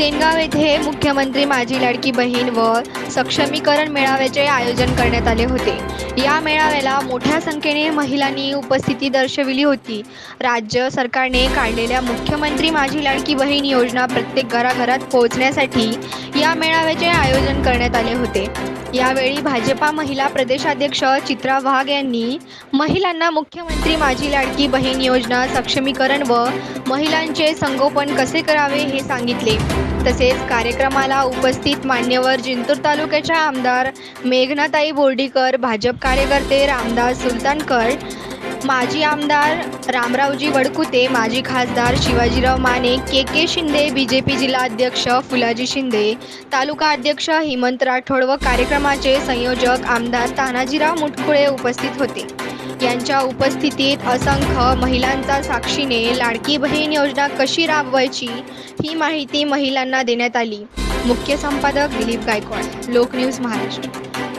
सेनगाव येथे मुख्यमंत्री माझी लाडकी बहीण व सक्षमीकरण मेळाव्याचे आयोजन करण्यात आले होते. या मेळाव्याला मोठ्या संख्येने महिलांनी उपस्थिती दर्शविली होती. राज्य सरकारने काढलेल्या मुख्यमंत्री माझी लाडकी बहीण योजना प्रत्येक घराघरात पोहोचण्यासाठी या मेळाव्याचे आयोजन करण्यात आले होते. यावेळी भाजपा महिला प्रदेशाध्यक्ष चित्रा वाघ यांनी महिलांना मुख्यमंत्री माझी लाडकी बहीण योजना सक्षमीकरण व महिलांचे संगोपन कसे करावे हे सांगितले. तसेच कार्यक्रमाला उपस्थित मान्यवर जिंतूर तालुक्याच्या आमदार मेघनाताई बोर्डीकर भाजप कार्यकर्ते रामदास सुलतानकर माजी आमदार रामरावजी वडकुते माजी खासदार शिवाजीराव माने के के शिंदे बी जे पी जिल्हाध्यक्ष फुलाजी शिंदे तालुका अध्यक्ष हेमंत राठोड व कार्यक्रमाचे संयोजक आमदार तानाजीराव मुटकुळे उपस्थित होते. यांच्या उपस्थितीत असंख्य महिलांचा साक्षीने लाडकी बहीण योजना कशी राबवायची ही माहिती महिलांना देण्यात आली. मुख्य संपादक दिलीप गायकवाड लोक न्यूज महाराष्ट्र.